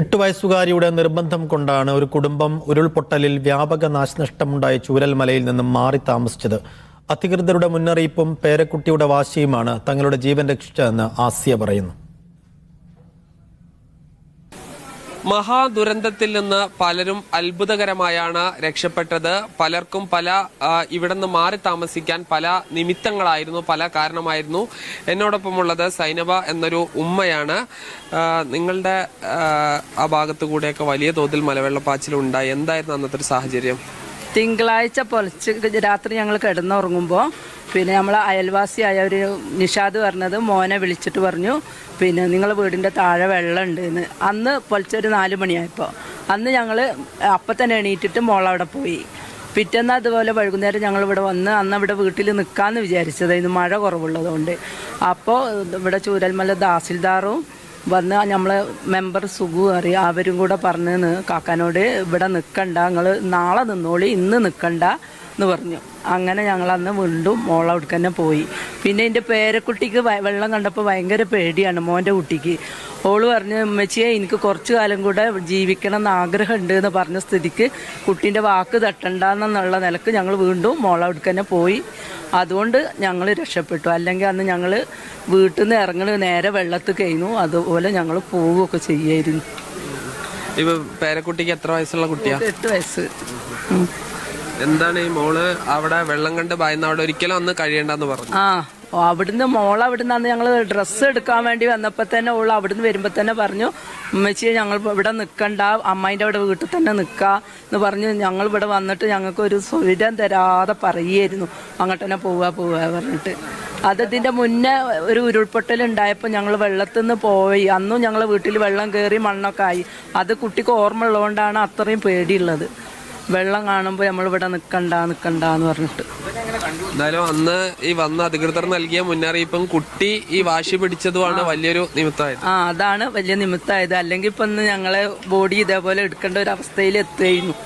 എട്ട് വയസ്സുകാരിയുടെ നിർബന്ധം കൊണ്ടാണ് ഒരു കുടുംബം ഉരുൾപൊട്ടലിൽ വ്യാപക നാശനഷ്ടമുണ്ടായ ചൂരൽമലയിൽ നിന്നും മാറി താമസിച്ചത്. അധികൃതരുടെ മുന്നറിയിപ്പും പേരക്കുട്ടിയുടെ വാശിയുമാണ് തങ്ങളുടെ ജീവൻ രക്ഷിച്ചതെന്ന് ആസിയ പറയുന്നു. മഹാദുരന്തത്തിൽ നിന്ന് പലരും അത്ഭുതകരമായാണ് രക്ഷപ്പെട്ടത്. പലർക്കും പല ഇവിടെ നിന്ന് മാറി താമസിക്കാൻ പല നിമിത്തങ്ങളായിരുന്നു പല കാരണമായിരുന്നു. എന്നോടൊപ്പമുള്ളത് സൈനബ എന്നൊരു ഉമ്മയാണ്. നിങ്ങളുടെ ആ ഭാഗത്തു കൂടെയൊക്കെ വലിയ തോതിൽ മലവെള്ളപ്പാച്ചിലുണ്ടായി. എന്തായിരുന്നു അന്നത്തെ ഒരു സാഹചര്യം? തിങ്കളാഴ്ച പൊലച്ച് രാത്രി ഞങ്ങൾ കിടന്നുറങ്ങുമ്പോൾ പിന്നെ നമ്മളെ അയൽവാസിയായ ഒരു നിഷാദ് പറഞ്ഞത് മോനെ വിളിച്ചിട്ട് പറഞ്ഞു പിന്നെ നിങ്ങളെ വീടിന്റെ താഴെ വെള്ളം ഉണ്ട് എന്ന് അന്ന് പൊലിച്ചൊരു നാല് മണിയായപ്പോൾ അന്ന് ഞങ്ങൾ അപ്പം തന്നെ എണീറ്റിട്ട് മോളവിടെ പോയി. പിറ്റേന്ന് അതുപോലെ വൈകുന്നേരം ഞങ്ങൾ ഇവിടെ വന്ന് അന്ന് ഇവിടെ വീട്ടിൽ നിൽക്കാമെന്ന് വിചാരിച്ചതായിരുന്നു മഴ കുറവുള്ളതുകൊണ്ട്. അപ്പോൾ ഇവിടെ ചൂരൽമല തഹസിൽദാറും വന്ന് നമ്മളെ മെമ്പർ സുഖു അറിയാം അവരും കൂടെ പറഞ്ഞു കാക്കാനോട് ഇവിടെ നിൽക്കണ്ട നിങ്ങൾ നാളെ നിന്നോളി ഇന്ന് നിൽക്കണ്ട എന്ന് പറഞ്ഞു. അങ്ങനെ ഞങ്ങൾ അന്ന് വീണ്ടും മോളെ അവിടേക്ക് തന്നെ പോയി. പിന്നെ എന്റെ പേരക്കുട്ടിക്ക് വെള്ളം കണ്ടപ്പോൾ ഭയങ്കര പേടിയാണ് മോന്റെ കുട്ടിക്ക്. ഓൾ പറഞ്ഞു ഉമ്മച്ചിയെ എനിക്ക് കുറച്ച് കാലം കൂടെ ജീവിക്കണം എന്ന് ആഗ്രഹമുണ്ട് എന്ന് പറഞ്ഞ സ്ഥിതിക്ക് കുട്ടീന്റെ വാക്ക് തട്ടണ്ടെന്നുള്ള നിലയ്ക്ക് ഞങ്ങൾ വീണ്ടും മോളെ അവിടേക്ക് തന്നെ പോയി. അതുകൊണ്ട് ഞങ്ങൾ രക്ഷപ്പെട്ടു. അല്ലെങ്കിൽ അന്ന് ഞങ്ങൾ വീട്ടിൽ നിന്ന് ഇറങ്ങണ നേരെ വെള്ളത്തിൽ കഴിഞ്ഞു. അതുപോലെ ഞങ്ങൾ പോവുകയൊക്കെ ചെയ്യായിരുന്നു. ഇപ്പൊ പേരക്കുട്ടിക്ക് എത്ര വയസ്സുള്ള കുട്ടിയാ? എട്ട് വയസ്സ്. എന്താണ് ഈ മോൾ അവിടെ വെള്ളം കണ്ട് ഭയന്ന് അവിടെ ഒരിക്കലും അന്ന് കഴിയണ്ടെന്ന് പറഞ്ഞു? ആ അവിടുന്ന് മോൾ അവിടുന്ന് അന്ന് ഞങ്ങൾ ഡ്രസ്സ് എടുക്കാൻ വേണ്ടി വന്നപ്പോൾ തന്നെ ഓൾ അവിടുന്ന് വരുമ്പോൾ തന്നെ പറഞ്ഞു ഉമ്മച്ചി ഞങ്ങൾ ഇവിടെ നിൽക്കണ്ട അമ്മായിന്റെ അവിടെ വീട്ടിൽ തന്നെ നിൽക്കുക എന്ന് പറഞ്ഞു. ഞങ്ങൾ ഇവിടെ വന്നിട്ട് ഞങ്ങൾക്ക് ഒരു തരാതെ പറയുമായിരുന്നു അങ്ങോട്ട് തന്നെ പോവുക പോവുക പറഞ്ഞിട്ട്. അത് ഇതിന്റെ മുന്നേ ഒരു ഉരുൾപൊട്ടൽ ഉണ്ടായപ്പോൾ ഞങ്ങൾ വെള്ളത്തിൽ നിന്ന് പോയി. അന്നും ഞങ്ങൾ വീട്ടിൽ വെള്ളം കയറി മണ്ണൊക്കെ ആയി. അത് കുട്ടിക്ക് ഓർമ്മ ഉള്ളതുകൊണ്ടാണ് അത്രയും പേടിയുള്ളത്. വെള്ളം കാണുമ്പോൾ നമ്മൾ ഇവിടെ നിൽക്കണ്ട നിൽക്കണ്ട എന്ന് പറഞ്ഞിട്ട്. എന്തായാലും അന്ന് ഈ വന്ന അധികൃതർ നൽകിയ മുന്നറിയിപ്പും കുട്ടി ഈ വാശി പിടിച്ചതുമാണ് വലിയൊരു നിമിത്തമായത്. ആ അതാണ് വലിയ നിമിത്തമായത്. അല്ലെങ്കിൽ ഇപ്പൊ ഞങ്ങളെ ബോഡി ഇതേപോലെ എടുക്കേണ്ട ഒരു അവസ്ഥയിൽ എത്തുകയായിരുന്നു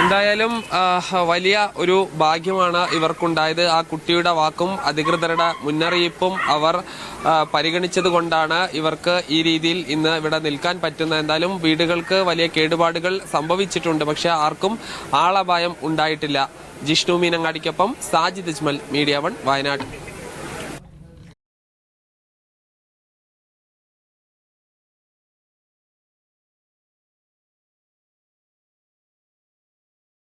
എന്തായാലും വലിയ ഒരു ഭാഗ്യമാണ് ഇവർക്കുണ്ടായത്. ആ കുട്ടിയുടെ വാക്കും അധികൃതരുടെ മുന്നറിയിപ്പും അവർ പരിഗണിച്ചത് കൊണ്ടാണ് ഇവർക്ക് ഈ രീതിയിൽ ഇന്ന് ഇവിടെ നിൽക്കാൻ പറ്റുന്നത്. എന്തായാലും വീടുകൾക്ക് വലിയ കേടുപാടുകൾ സംഭവിച്ചിട്ടുണ്ട്. പക്ഷെ ആർക്കും ആളപായം ഉണ്ടായിട്ടില്ല. ജിഷ്ണു മീനങ്ങാടിക്കൊപ്പം സാജിദ് അജ്മൽ മീഡിയ വൺ വയനാട്.